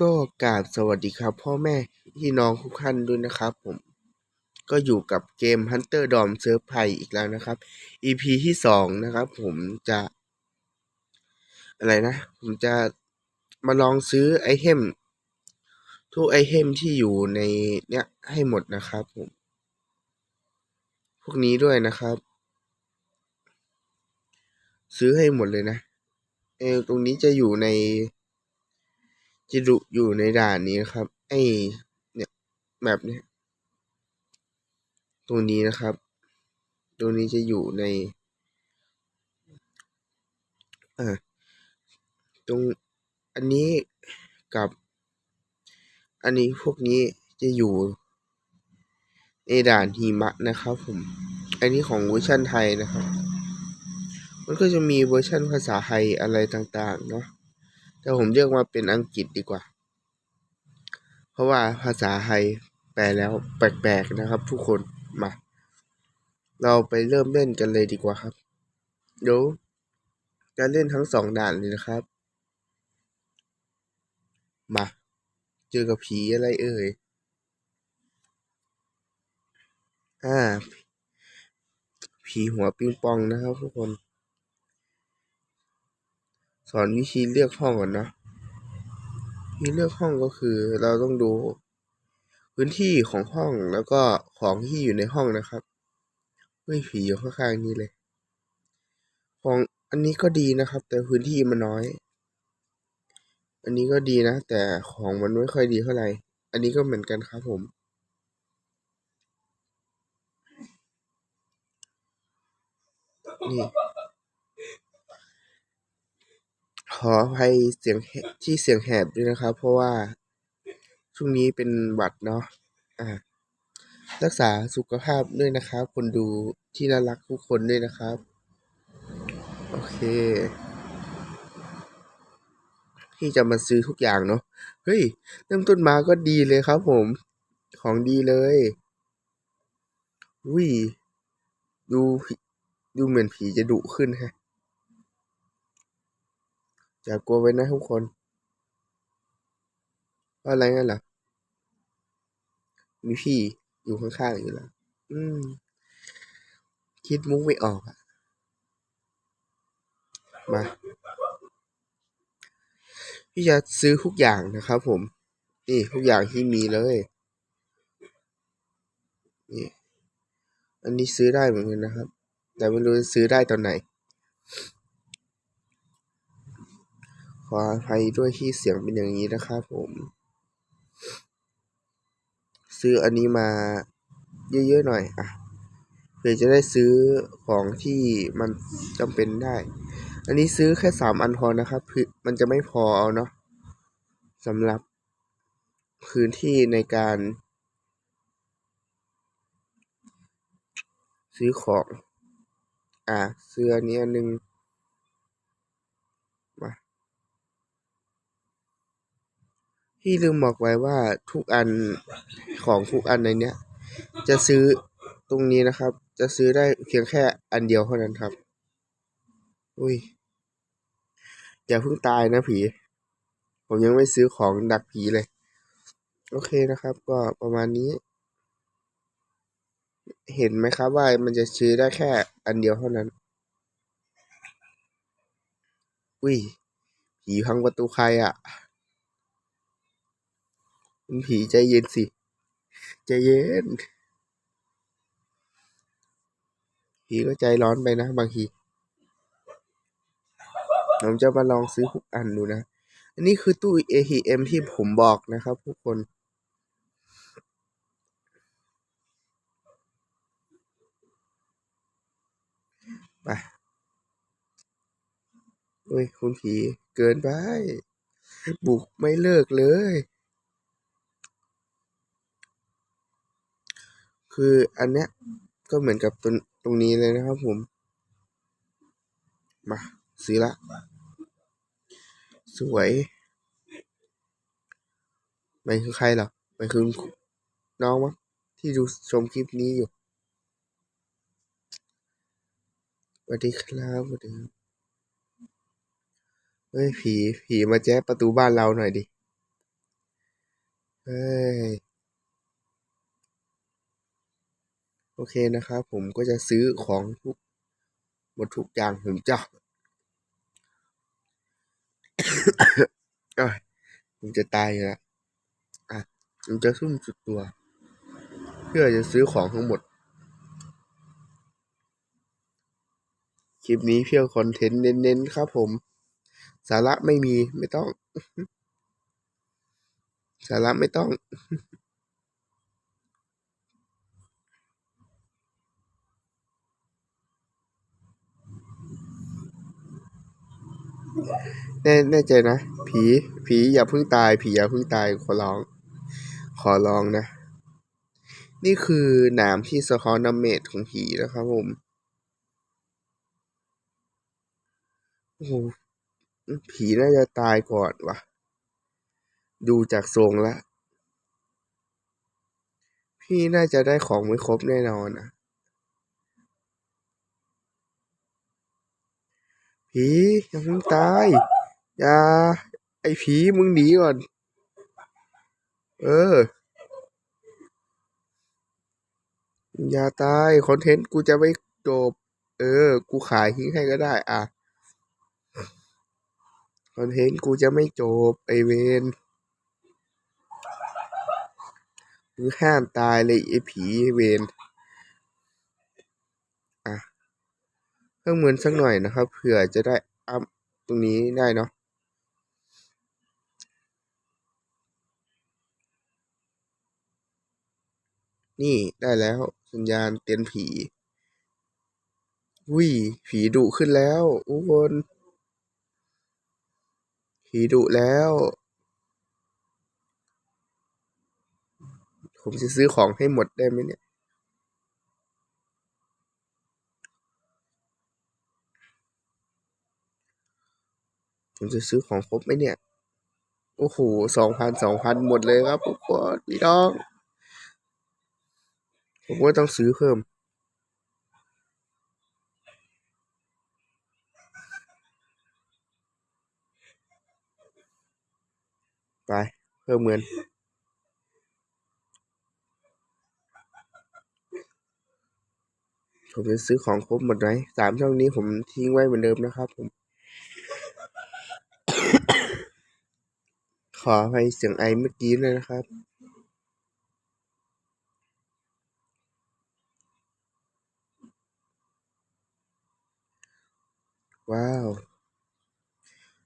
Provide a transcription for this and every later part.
ก็กราบสวัสดีครับ พ่อแม่พี่น้องทุกท่านด้วยนะครับผมก็อยู่กับเกม Hunter Dom เซิร์ไพอีกแล้วนะครับ EP ที่สองนะครับ ผมจะ อะไรนะ ผมจะมาลองซื้อไอเทม ทุกไอเทมที่อยู่ในเนี้ยให้หมดนะครับผม พวกนี้ด้วยนะครับ ซื้อให้หมดเลยนะเออตรงนี้จะอยู่ใน จะดูอยู่ในด่านนี้นะครับ ไอเนี่ยแบบเนี้ยตรงนี้นะครับตรงนี้จะอยู่ในอ่าตรงอันนี้กับ อันนี้พวกนี้จะอยู่ในด่านหิมะนะครับผม อันนี้ของเวอร์ชันไทยนะครับ มันก็จะมีเวอร์ชันภาษาไทยอะไรต่างๆเนาะ แต่ผมเรียกว่าเป็นอังกฤษดีกว่า เพราะว่าภาษาไทยแปลแล้วแปลกๆนะครับ ทุกคนมา เราไปเริ่มเล่นกันเลยดีกว่าครับ เดี๋ยวจะเล่นทั้งสองด่านเลยนะครับ มา เจอกับผีอะไรเอ่ย อ่า ผีหัวปิงปองนะครับทุกคน อนวิธีเลือกห้องก่อนนะวิธีเลือกห้องก็คือเราต้องดู พื้นที่ของห้องแล้วก็ของที่อยู่ในห้องนะครับเฮ้ยผีอยู่ข้างๆนี่เลย ของอันนี้ก็ดีนะครับ แต่พื้นที่มันน้อย อันนี้ก็ดีนะ แต่ของมันไม่ค่อยดีเท่าไหร่ อันนี้ก็เหมือนกันครับผมนี่ ขออภัยเสียงที่เสียงแหบด้วยนะครับ เพราะว่าช่วงนี้เป็นหวัดเนาะอ่ารักษาสุขภาพด้วยนะครับ คนดูที่น่ารักทุกคนด้วยนะครับ โอเค ที่จะมาซื้อทุกอย่างเนาะเฮ้ยเริ่มต้นมาก็ดีเลยครับผม ของดีเลยอุ้ยดูดูเหมือนผีจะดุขึ้นฮะ อย่ากลัวไว้นะทุกคนว่าอะไรงั้นเหรอมีพี่อยู่ข้างๆอยู่แล้ว อืม คิดมุกไม่ออกอะมา พี่จะซื้อทุกอย่างนะครับผม นี่ทุกอย่างที่มีเลย นี่ อันนี้ซื้อได้เหมือนกันนะครับ แต่ไม่รู้จะซื้อได้ตอนไหน ออภัยด้วยที่เสียงเป็นอย่างนี้นะครับผม ซื้ออันนี้มาเยอะๆหน่อยอะเพื่อจะได้ซื้อของที่มันจำเป็นได้ อันนี้ซื้อแค่สามอันพอนะครับมันจะไม่พอเอาเนาะสำหรับพื้นที่ในการ ซื้อของ อะซื้ออันนี้อันหนึ่งมา พี่ลืมบอกไว้ว่าทุกอันของทุกอันในเนี้ย จะซื้อตรงนี้นะครับ จะซื้อได้เพียงแค่อันเดียวเท่านั้นครับ อุ้ยอย่าเพิ่งตายนะผี ผมยังไม่ซื้อของดักผีเลย โอเคนะครับ ก็ประมาณนี้ เห็นไหมครับว่ามันจะซื้อได้แค่อันเดียวเท่านั้น อุ้ยผีพังประตูใครอะ คุณผีใจเย็นสิ ใจเย็น ผีก็ใจร้อนไปนะบางทีผมจะมาลองซื้อทุกอันดูนะ อันนี้คือตู้ ATM ที่ผมบอกนะครับทุกคน ไปเฮ้ย คุณผีเกินไป บุกไม่เลิกเลย คืออันเนี้ยก็เหมือนกับตรงตรงนี้เลยนะครับผม มาซื้อละ สวยมายคือใครเหรอมายคือน้องมั้งที่ดูชมคลิปนี้อยู่สวัสดีครับสวัสดีเฮ้ยผีผีมาแจ๊ประตูบ้านเราหน่อยดิ เฮ้ย โอเคนะครับ ผมก็จะซื้อของทุกหมดทุกอย่างผมจะผมจะตายแล้วอะผมจะซุ่มสุดตัว เพื่อจะซื้อของทั้งหมด คลิปนี้เพียงคอนเทนต์เน้นๆครับผม สาระไม่มีไม่ต้อง สาระไม่ต้อง แน่แน่ใจนะ ผี ผีอย่าเพิ่งตาย ผีอย่าเพิ่งตายขอร้อง ขอร้องนะ นี่คือหนามที่สะท้อนดาเมจของผีนะครับผมโอ้โหผีน่าจะตายก่อนวะดูจากทรงแล้วพี่น่าจะได้ของไม่ครบแน่นอนนะ ผีอย่าเพิ่งตาย อย่า ไอ้ผีมึงหนีก่อน เออ อย่าตายคอนเทนต์กูจะไม่จบ เออ กูขายทิ้งให้ก็ได้ อะคอนเทนต์กูจะไม่จบ ไอเวนมึงห้ามตายเลยไอผีไอเวน อะ เพิ่มเงินสักหน่อยนะครับเผื่อจะได้อัพตรงนี้ได้เนาะนี่ได้แล้วสัญญาณเตือนผีอุ้ยผีดุขึ้นแล้วทุกคนผีดุแล้ว ผมจะซื้อของให้หมดได้ไหมเนี่ย ผมจะซื้อของครบไหมเนี่ย โอ้โหสองพันสองพันหมดเลยครับทุกคนพี่น้อง ผมก็ต้องซื้อเพิ่ม ไป เพิ่มเงินผมจะซื้อของครบหมดไหมสามช่องนี้ผมทิ้งไว้เหมือนเดิมนะครับผม ขอให้เสียงไอเมื่อกี้เลยนะครับ ว้าว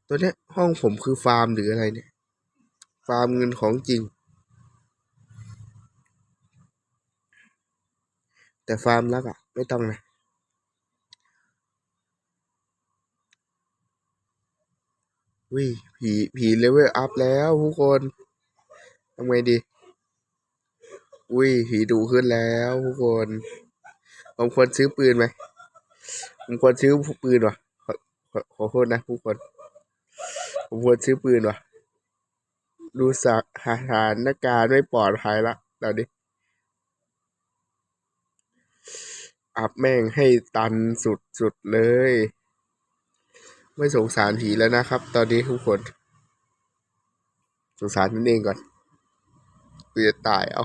ตัวเนี้ยห้องผมคือฟาร์มหรืออะไรเนี่ย ฟาร์มเงินของจริง แต่ฟาร์มลับอะไม่ต้องนะ วิผีผีเลเวลอัพแล้วทุกคนทำไงดีอุ้ยผีดุขึ้นแล้วทุกคนผมควรซื้อปืนไหมผมควรซื้อปืนวะขอขอโทษนะทุกคน ผมควรซื้อปืนวะดูสถานการณ์ไม่ปลอดภัยละตอนนี้อัพแม่งให้ตันสุดๆเลย ไม่สงสารผีแล้วนะครับ ตอนนี้ทุกคน สงสารนั่นเองก่อนกูจะตายเอา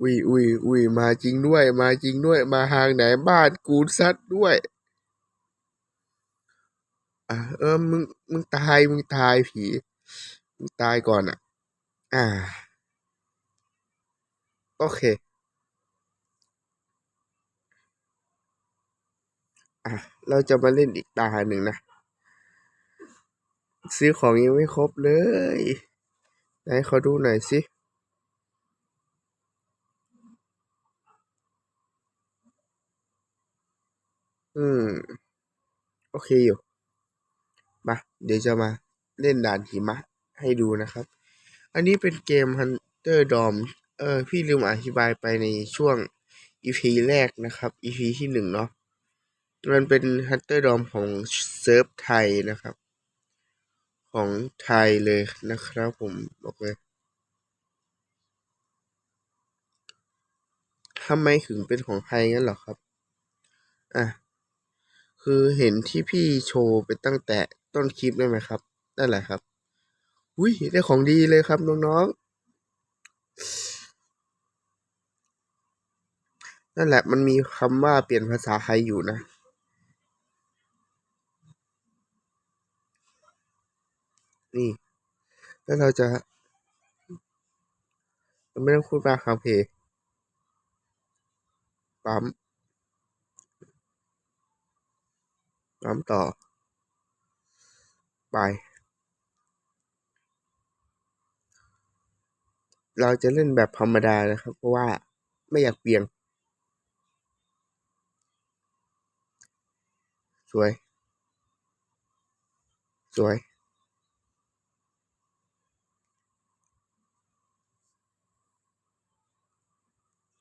อุ้ยอุ้ยอุ้ยมาจริงด้วย มาจริงด้วย มาทางไหนบ้านกูซัดด้วยอะเออมึงมึงตายมึงตายผีมึงตายก่อนอะ อ่า โอเค อะ เราจะมาเล่นอีกตาหนึ่งนะ ซื้อของยังไม่ครบเลย ไหนขอดูหน่อยสิ อืม โอเคอยู่ มา เดี๋ยวจะมาเล่นด่านหิมะให้ดูนะครับ อันนี้เป็นเกม Hunter Dom เออ พี่ลืมอธิบายไปในช่วง EP แรกนะครับ EP ที่หนึ่งเนาะ มันเป็น Hunter Dom ของเซิร์ฟไทยนะครับ ของไทยเลยนะครับผมบอกเลยทำไมถึงเป็นของไทยงั้นหรอครับ อะ คือเห็นที่พี่โชว์ไปตั้งแต่ต้นคลิปได้ไหมครับ นั่นแหละครับ อุ้ยได้ของดีเลยครับน้องๆ นั่นแหละมันมีคำว่าเปลี่ยนภาษาไทยอยู่นะ นี่ แล้วเราจะเราไม่ต้องพูดมากครับเพปั๊มปั๊มต่อ ไป เราจะเล่นแบบธรรมดานะครับ เพราะว่าไม่อยากเปลี่ยนสวย สวย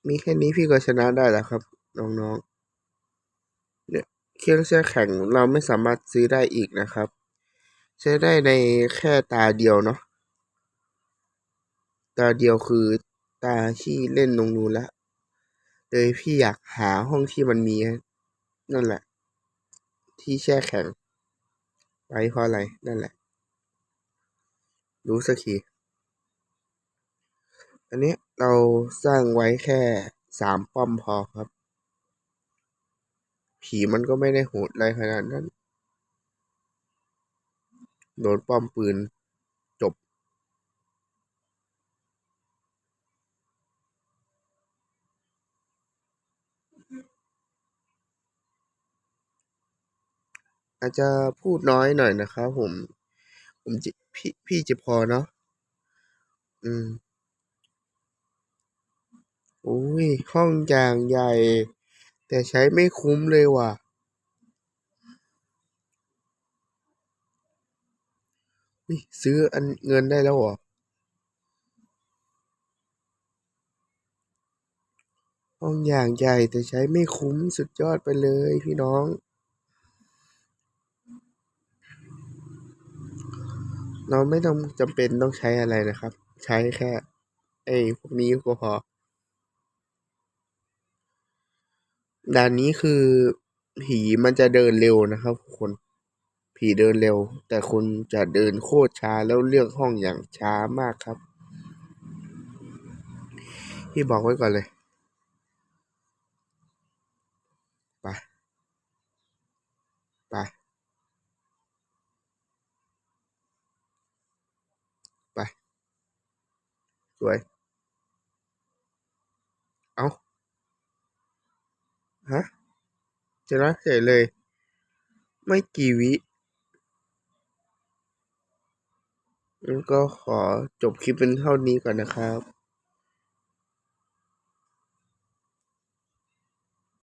มีแค่นี้พี่ก็ชนะได้แล้วครับน้องๆเนี่ยเครื่องแช่แข็งเราไม่สามารถซื้อได้อีกนะครับ ใช้ได้ในแค่ตาเดียวเนาะตาเดียวคือตาที่เล่นลงนูนแล้วเลยพี่อยากหาห้องที่มันมี นั่นแหละ ที่แช่แข็งไว้เพราะอะไร นั่นแหละ รู้สักที อันนี้เราสร้างไว้แค่สามป้อมพอครับ ผีมันก็ไม่ได้โหดอะไรขนาดนั้น โดนป้อมปืนจบ อาจจะพูดน้อยหน่อยนะครับผม ผมพี่พี่จะพอเนาะอืม โอ้ยห้องอย่างใหญ่ แต่ใช้ไม่คุ้มเลยว่ะ ซื้ออันเงินได้แล้วเหรอห้องอย่างใหญ่แต่ใช้ไม่คุ้มสุดยอดไปเลยพี่น้อง เราไม่ต้องจำเป็นต้องใช้อะไรนะครับ ใช้แค่ไอ้พวกนี้ก็พอ ด่านนี้คือผีมันจะเดินเร็วนะครับทุกคนผีเดินเร็ว แต่คุณจะเดินโคตรช้าแล้วเลือกห้องอย่างช้ามากครับ พี่บอกไว้ก่อนเลยไปไปไปสวย เอา ฮะจะนะเฉยเลย ไม่กี่วิงั้นก็ขอจบคลิปเป็นเท่านี้ก่อนนะครับ